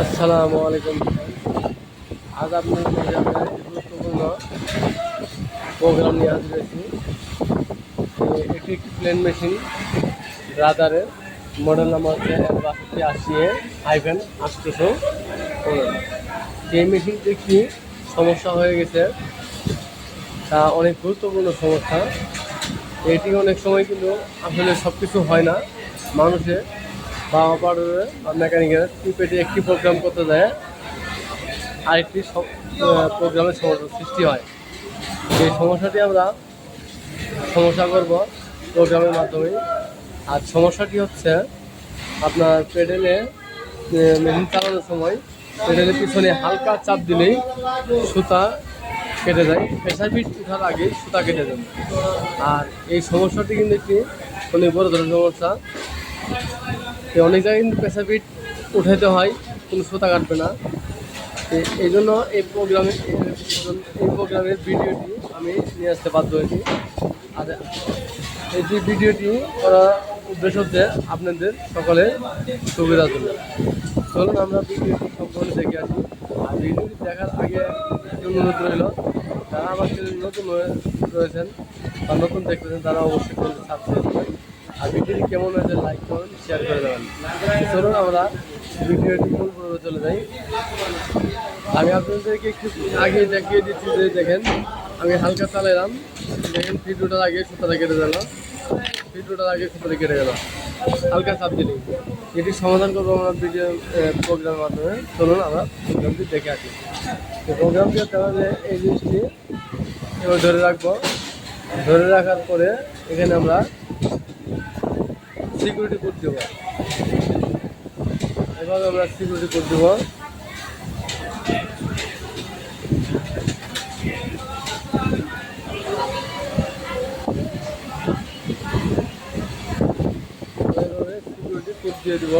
আসসালামু আলাইকুম। আজ আপনার গুরুত্বপূর্ণ প্রোগ্রাম নিয়ে হাজির এটি একটি প্লেন মেশিন রাদারের মডেল নাম্বার হচ্ছে বাষট্টি আশি এ আইভেন পনেরো। এই মেশিনটি একটি সমস্যা হয়ে গেছে। তা অনেক গুরুত্বপূর্ণ সমস্যা। এটি অনেক সময় কিন্তু আসলে সব কিছু হয় না। মানুষের বা অপারেটরের বা মেকানিকের টিপেটে একটি প্রোগ্রাম করতে যায় আরেকটি প্রোগ্রামের সমস্যার সৃষ্টি হয়। এই সমস্যাটি আমরা সমস্যা করব প্রোগ্রামের মাধ্যমে। আর সমস্যাটি হচ্ছে আপনার পেডেলে মেশিন চালানোর সময় পেডেলের পিছনে হালকা চাপ দিলেই সুতা কেটে যায়। প্রেশার বিট ওঠার আগে সুতা কেটে যায়। আর এই সমস্যাটি কিন্তু একটি অনেক বড় ধরনের সমস্যা। অনেক জায়গায় কিন্তু প্রেশার বিট উঠাইতে হয়, কোনো সুতা কাটবে না। এই জন্য এই প্রোগ্রামে এই প্রোগ্রামের ভিডিওটি আমি নিয়ে আসতে বাধ্য হয়েছি। আর এই যে ভিডিওটি করার উদ্দেশ্য হচ্ছে আপনাদের সকলে সুবিধার জন্য। চলুন আমরা ভিডিওটি সম্পূর্ণ দেখে আসি। আর ভিডিওটি দেখার আগে অনুরোধ রইল, যারা আমার নতুন রয়েছেন বা নতুন দেখতেছেন, তারা অবশ্যই সাবস্ক্রাইব করবেন আর ভিডিওটি কেমন হয়েছে লাইক করুন শেয়ার করে দেবেন। চলুন আমরা ভিডিওটি মূল পর্বে চলে যাই। আমি আপনাদেরকে একটু আগে দেখিয়ে দিচ্ছি যে দেখেন, আমি হালকা চালাইলাম দেখেন ফিট ওঠার আগে সুতাটা কেটে গেল ফিট ওঠার আগে সুতাটা কেটে গেল। হালকা চাপ দিলেই। এটি সমাধান করব আমরা ভিডিও প্রোগ্রামের মাধ্যমে। চলুন আমরা প্রোগ্রামটি দেখে আসি। প্রোগ্রামটি আমাদের এই জিনিসটি। এবার ধরে রাখব। ধরে রাখার পরে এখানে আমরা সিকিউরিটি কোড দেব। এভাবে আমরা সিকিউরিটি কোড দেব। দিয়ে দিব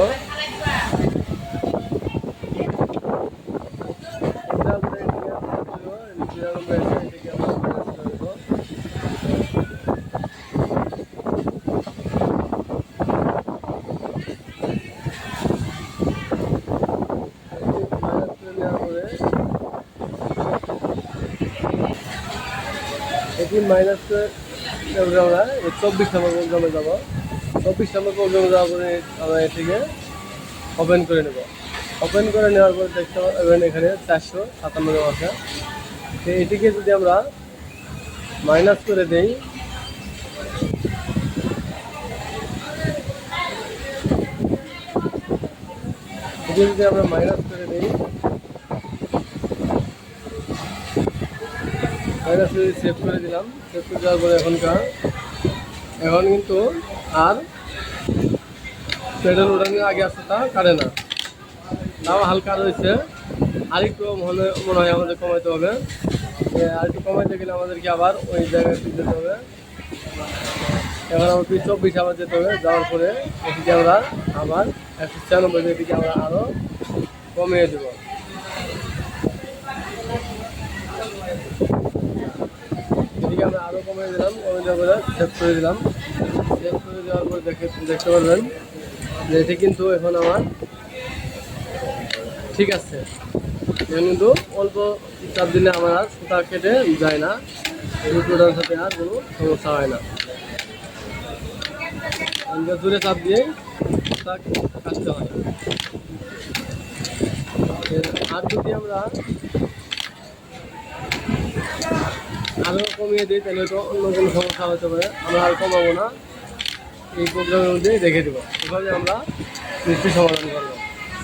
এটা আমরা এদিকে দিব, এদিকে আমরা এদিকে আমরা balance করে দিব। এটি মাইনাস আমরা চব্বিশ নম্বর প্রোগ্রামে যাব। চব্বিশ নম্বর প্রোগ্রামে যাওয়ার পরে আমরা এটিকে ওপেন করে নেব। ওপেন করে নেওয়ার পরে দেখতে পাবেন এখানে চারশো সাতান্ন আছে। তো এটিকে যদি আমরা মাইনাস করে দেই এটি যদি আমরা মাইনাস করে দিই করে সেভ করে দিলাম সেভ করে দেওয়ার পরে এখনকার, এখন কিন্তু আর পেডেল ওঠানোর আগে আসতে তা কাটে না। তাও হালকা রয়েছে। আরেকটু মনে মনে হয় আমাদের কমাইতে হবে। আরেকটু কমাইতে গেলে আমাদেরকে আবার ওই জায়গায় যেতে হবে। এখন আমাদের চব্বিশ আবার যেতে হবে। যাওয়ার পরে এটিকে আমরা আবার একশো ছিয়ানব্বই এটিকে আমরা আরও কমিয়ে দেবো। আরও কমিয়ে দিলাম দেওয়ার পরে সেভ করে দিলাম। সেভ করে দেওয়ার পরে দেখে দেখতে পারবেন যে এটি কিন্তু এখন আমার ঠিক আছে। কিন্তু অল্প চাপ দিলে আমার আর সুতা কেটে যায় না। রুটোটার সাথে আর কোনো সমস্যা হয় না। জোরে চাপ দিয়ে সুতা কাটতে হয়। আর যদি আমরা আরও কমিয়ে দিই, তাহলে তো অন্য কোনো সমস্যা হতে পারে। আমরা আর কমাবো না। এই প্রোগ্রামের মধ্যেই রেখে দেবো। এভাবে আমরা মিষ্টি সমাধান করব।